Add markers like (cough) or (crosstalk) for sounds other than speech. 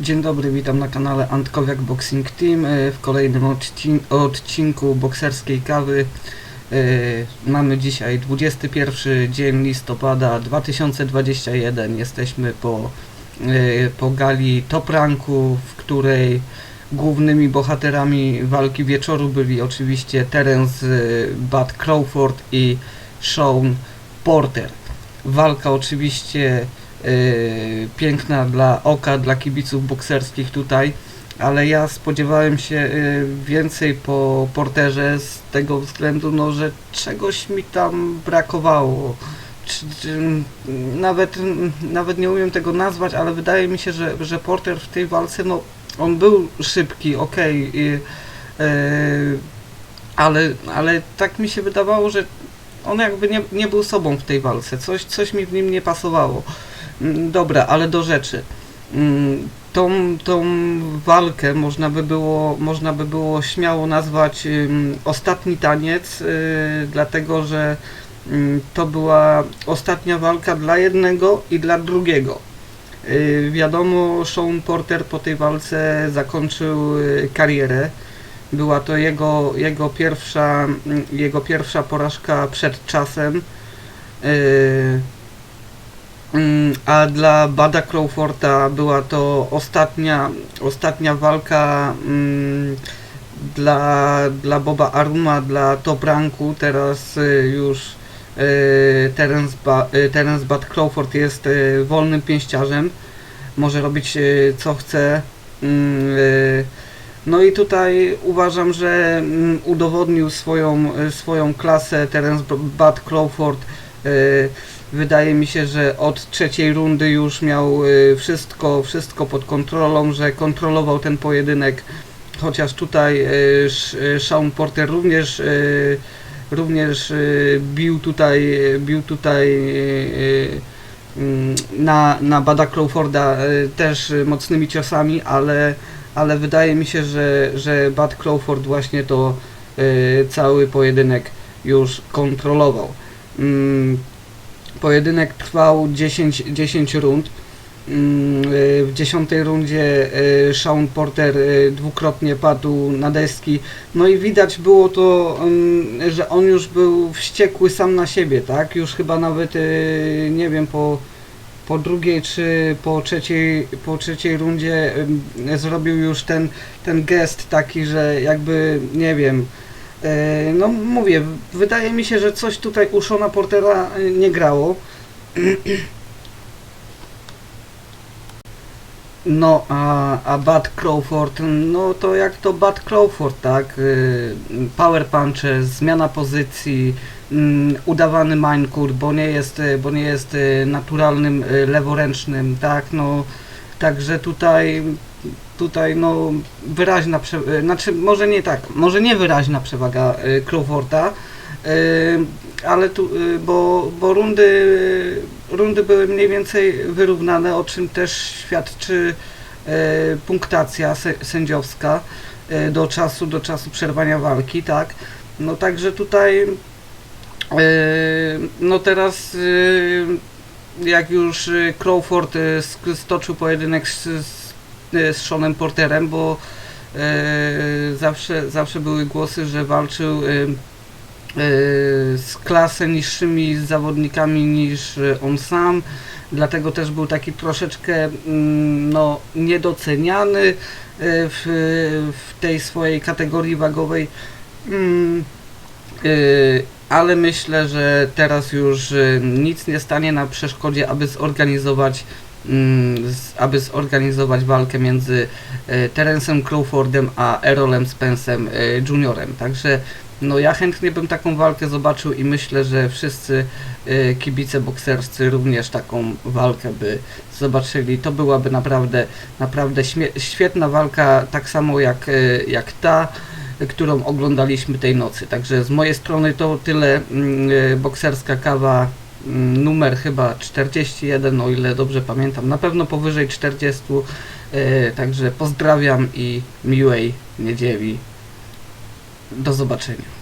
Dzień dobry, witam na kanale Antkowiak Boxing Team e, w kolejnym odcin odcinku bokserskiej kawy. E, Mamy dzisiaj 21 dzień listopada 2021. Jesteśmy po, e, po gali Top Ranku, w której głównymi bohaterami walki wieczoru byli oczywiście Terence Bud Crawford i Sean Porter. Walka oczywiście piękna dla oka, dla kibiców bokserskich tutaj, ale ja spodziewałem się yy, więcej po porterze z tego względu, no, że czegoś mi tam brakowało. Czy, czy, nawet, nawet nie umiem tego nazwać, ale wydaje mi się, że, że porter w tej walce, no, on był szybki, yy, ale, ale tak mi się wydawało, że on jakby nie, nie był sobą w tej walce, coś, coś mi w nim nie pasowało. Mm, Dobra, ale do rzeczy. Mm, Tą, tą walkę można by było, można by było śmiało nazwać ostatni taniec, y, dlatego że ym, to była ostatnia walka dla jednego i dla drugiego. Y, wiadomo, Sean Porter po tej walce zakończył y, karierę. Była to jego, jego, pierwsza, mm, jego pierwsza porażka przed czasem. A dla Bada Crawforda była to ostatnia, ostatnia walka mm, dla, dla Boba Aruma, dla Top Ranku. Teraz y, już y, Terence, ba, y, Terence Bud Crawford jest y, wolnym pięściarzem. Może robić y, co chce. Mm, No i tutaj uważam, że mm, udowodnił swoją, swoją klasę Terence Bud Crawford. Y, Wydaje mi się, że od trzeciej rundy już miał y, wszystko, wszystko pod kontrolą, że kontrolował ten pojedynek. Chociaż tutaj y, Sean Porter również, również bił tutaj, bił tutaj mm, na, na Bada Crawforda też mocnymi ciosami, ale, ale wydaje mi się, że, że Bud Crawford właśnie to cały pojedynek już kontrolował. Mm, Pojedynek trwał 10, 10 rund. Mm, y, W dziesiątej rundzie y, Sean Porter y, dwukrotnie padł na deski. No i widać było to, mm, że on już był wściekły sam na siebie, tak? Już chyba nawet nie wiem po, po drugiej czy po trzeciej, po trzeciej rundzie zrobił już ten, ten gest taki, że jakby nie wiem. E, No mówię, wydaje mi się, że coś tutaj u Shona Portera e, nie grało. (clears throat) No, a, a Bud Crawford, no to jak to Bud Crawford, tak? Y, Power punche, zmiana pozycji, mm, udawany minecourt, bo nie jest, bo nie jest naturalnym leworęcznym, tak? No, także tutaj, tutaj no wyraźna, prze, y, znaczy może nie tak, może nie wyraźna przewaga y, Crawforda, y, ale tu, bo, bo rundy, rundy były mniej więcej wyrównane, o czym też świadczy punktacja sędziowska do czasu, do czasu przerwania walki, tak. No także tutaj no teraz jak już Crawford stoczył pojedynek z, z, y, z Seanem Porterem, bo y, zawsze, zawsze były głosy, że walczył y, z klasę niższymi zawodnikami niż on sam, dlatego też był taki troszeczkę mm, no, niedoceniany w, w tej swojej kategorii wagowej. Mm, ale myślę, że teraz już nic nie stanie na przeszkodzie, aby zorganizować aby zorganizować walkę między y, Terencem Crawfordem a Errolem Spence'em y, Juniorem. Także no ja chętnie bym taką walkę zobaczył i myślę, że wszyscy y, kibice bokserscy również taką walkę by zobaczyli. To byłaby naprawdę naprawdę świetna walka, tak samo jak, jak ta którą oglądaliśmy tej nocy. Także z mojej strony to tyle. Mm, Bokserska kawa mm, numer chyba 41, o ile dobrze pamiętam. Na pewno powyżej 40. y, Także pozdrawiam i miłej niedzieli. Do zobaczenia.